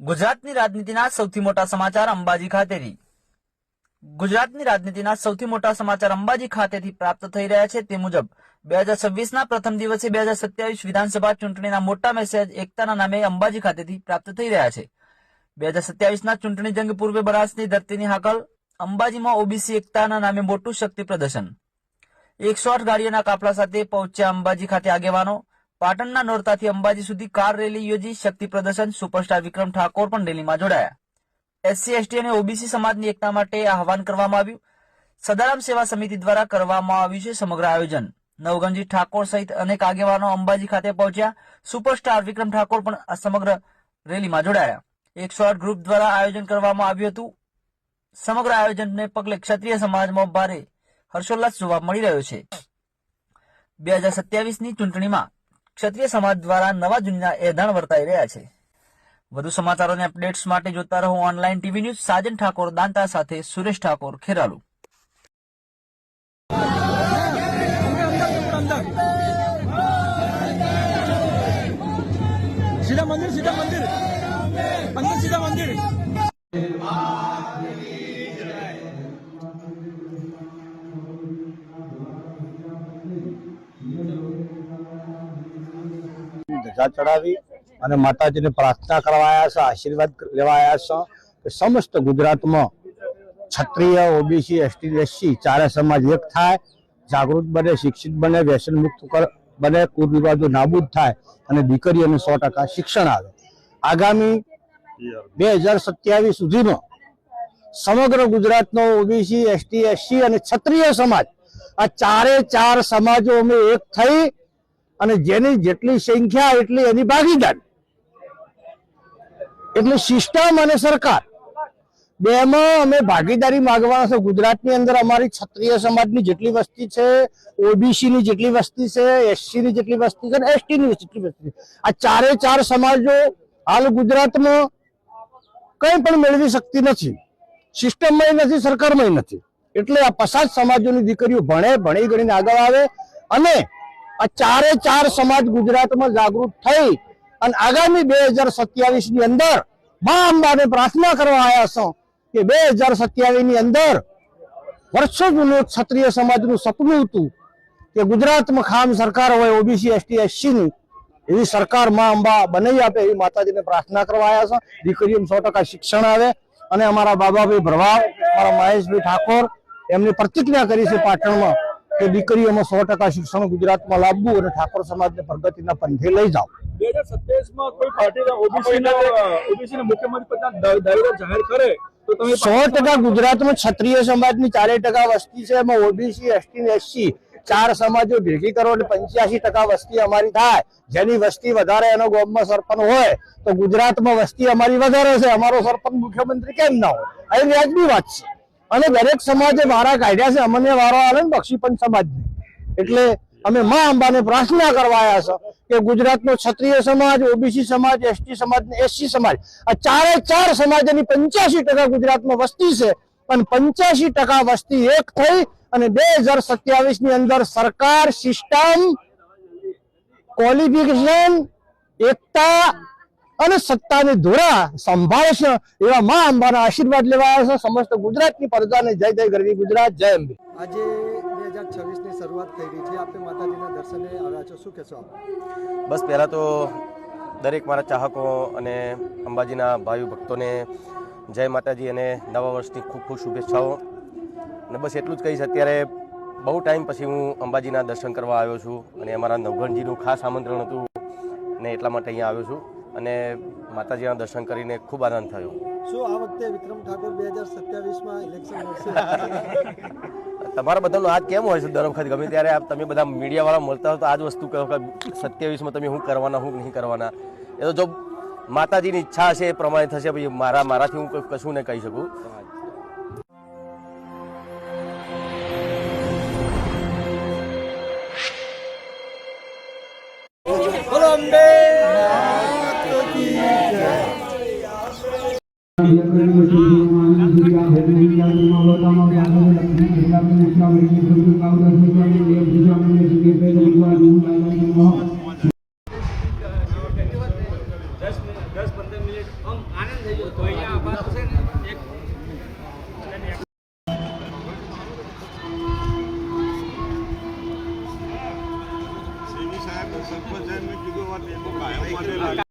ગુજરાતની રાજનીતિના સૌથી મોટા સમાચાર અંબાજી ખાતેથી. ગુજરાતની રાજનીતિના સૌથી મોટા સમાચાર અંબાજી ખાતેથી પ્રાપ્ત થઈ રહ્યા છે તે મુજબ, બે હજાર છવ્વીસના પ્રથમ દિવસે બે હજાર સત્યાવીસ વિધાનસભા ચૂંટણીના મોટા મેસેજ એકતાના નામે અંબાજી ખાતેથી પ્રાપ્ત થઈ રહ્યા છે. બે હજાર સત્યાવીસના ચૂંટણી જંગ પૂર્વે બનાસની ધરતીની હાકલ, અંબાજીમાં ઓબીસી એકતાના નામે મોટું શક્તિ પ્રદર્શન. એકસો આઠ ગાડીઓના કાફલા સાથે પહોંચ્યા અંબાજી ખાતે આગેવાનો પાટણના નોરતાથી અંબાજી સુધી કાર રેલી યોજી શક્તિ પ્રદર્શન, સુપરસ્ટાર વિક્રમ ઠાકોર પણ રેલીમાં જોડાયા. એસસી, એસટી અને ઓબીસી સમાજની એકતા માટે આહવાન કરવામાં આવ્યું. સદારામ સેવા સમિતિ દ્વારા કરવામાં આવ્યું છે સમગ્ર આયોજન. નવગંજી ઠાકોર સહિત અનેક આગેવાનો અંબાજી ખાતે પહોંચ્યા. સુપરસ્ટાર વિક્રમ ઠાકોર પણ સમગ્ર રેલીમાં જોડાયા. એકસો આઠ ગ્રુપ દ્વારા આયોજન કરવામાં આવ્યું હતું. સમગ્ર આયોજનને પગલે ક્ષત્રિય સમાજમાં ભારે હર્ષોલ્લાસ જોવા મળી રહ્યો છે. બે હજાર સત્યાવીસની ચૂંટણીમાં ક્ષત્રિય સમાજ દ્વારા નવા જૂનના એધાણ વર્તાઈ રહ્યા છે. વધુ સમાચારોને અપડેટ્સ માટે જોતા રહો online TV news Sajan Thakor, Danta સાથે સુરેશ ઠાકોર, ખેરાલુ. સીધા મંદિર સીધા મંદિર. અંદર સીધા મંદિર. ધજા ચડાવી અને માતાજીને પ્રાર્થના કરવા આવ્યા છે, આશીર્વાદ લેવા આવ્યા છે કે સમસ્ત ગુજરાતમાં ક્ષત્રિય, ઓબીસી, એસટી, એસસી ચારે સમાજ એક થાય, જાગૃત બને, શિક્ષિત બને, વ્યસન મુક્ત બને કુરિવાજો નાબૂદ થાય અને દીકરીઓને સો ટકા શિક્ષણ આવે. આગામી બે હજાર સત્યાવીસ સુધીમાં સમગ્ર ગુજરાતનો ઓબીસી, એસટી, એસસી અને ક્ષત્રિય સમાજ આ ચારે ચાર સમાજો અમે એક થઈ અને જેની જેટલી સંખ્યા એટલી એની ભાગીદાર. એટલે સિસ્ટમ અને સરકાર. બેમાં અમે ભાગીદારી માંગવાના છે. ગુજરાતની અંદર અમારી ક્ષત્રિય સમાજની જેટલી વસ્તી છે ઓબીસી ની જેટલી વસ્તી છે એસસી ની જેટલી વસ્તી છે અને એસટી ની જેટલી વસ્તી આ ચારે ચાર સમાજો હાલ ગુજરાતમાં કંઈ પણ મેળવી શકતી નથી. સિસ્ટમમાં નથી સરકારમાં નથી. એટલે આ પસાદ સમાજોની દીકરીઓ ભણે, ભણી ગણીને આગળ આવે અને આ ચારે ચાર સમાજ ગુજરાતમાં જાગૃત થઈ અને આગામી બે હજાર સત્યાવીસની અંદર મા અંબાને પ્રાર્થના કરવા આવ્યા છો કે બે હજાર સત્યાવીસની અંદર વર્ષો જૂનું ક્ષત્રિય સમાજનું સપનું હતું કે ગુજરાતમાં ખામ સરકાર હોય ઓબીસી એસટી એસસીની એવી સરકારમાં અંબા બનાવી આપે એવી માતાજીને પ્રાર્થના કરવા આવ્યા છે. દીકરીઓ સો ટકા શિક્ષણ આવે અને અમારા બાબાભાઈ ભરવાડ, અમારા મહેશભાઈ ઠાકોર એમની પ્રતિજ્ઞા કરી છે પાટણમાં કે દીકરીઓમાં સો ટકા શિક્ષણ ગુજરાતમાં લાવવું અને ઠાકોર સમાજને પ્રગતિના પંથે લઈ જાવ બે હજાર સત્યાવીસ કોઈ પાર્ટી ઓબીસી ના મુખ્યમંત્રી પદના દાવેદાર જાહેર કરે સો ટકા ગુજરાતમાં ક્ષત્રિય સમાજની ચારે ટકા વસ્તી છે એમાં ઓબીસી એસટી ને એસસી ચાર સમાજો ભેગી કરો એટલે પંચ્યાસી ટકા વસ્તી અમારી થાય. જેની વસ્તી વધારે એનો ગામમાં સરપંચ હોય તો ગુજરાતમાં વસ્તી અમારી વધારે છે. અમારો સરપંચ મુખ્યમંત્રી કેમ ના હોય? આ એ વ્યાજબી વાત છે. અને દરેક સમાજે વારા કાઢ્યા છે. અમને વારો આવે ને બક્ષીપંચ સમાજને એટલે અમે મા અંબાને પ્રાર્થના કરવા આવ્યા છે કે ગુજરાતનો ક્ષત્રિય સમાજ, ઓબીસી સમાજ, એસટી સમાજ ને એસસી સમાજ, આ ચારે ચાર સમાજની પંચ્યાસી ટકા ગુજરાતમાં વસ્તી છે. અને પંચ્યાસી ટકા વસ્તી એક થઈ અને બે હજાર સત્યાવીસની અંદર સરકાર સિસ્ટમ ક્વોલિફિકેશન એકતા અને સત્તાની ધોરા સંભાળશે એવા મા અંબાના આશીર્વાદ લેવા આવ્યા છે. સમસ્ત ગુજરાતની પ્રજાને જય જય ગરવી ગુજરાત જય અંબે. આજે બે હજાર છવ્વીસની શરૂઆત થઈ રહી છે. આપણે માતાજીના દર્શને આવ્યા છો. શું કહેશો આપ? બસ પહેલાં તો દરેક મારા ચાહકો અને અંબાજીના ભાઈ ભક્તોને જય માતાજી અને નવા વર્ષની ખૂબ ખૂબ શુભેચ્છાઓ. અને બસ એટલું જ કહીશ અત્યારે બહુ ટાઈમ પછી હું અંબાજીના દર્શન કરવા આવ્યો છું અને અમારા નવઘણજીનું ખાસ આમંત્રણ હતું ને એટલા માટે અહીંયા આવ્યો છું. અને માતાજીના દર્શન કરીને ખૂબ આનંદ થયો. શું આ વખતે વિક્રમ ઠાકોર બે હજાર સત્યાવીસમાં ઇલેક્શન લડશે તમારા બધાનો આજ કેમ હોય છે? દર વખત ગમે ત્યારે આપ તમે બધા મીડિયાવાળા મળતા હો તો આ જ વસ્તુ કહો કે સત્યાવીસમાં તમે શું કરવાના શું નહીં કરવાના? એ તો જો માતાજીની ઈચ્છા હશે એ પ્રમાણે થશે ભાઈ મારા મારાથી હું કશું ને કહી શકું. દસ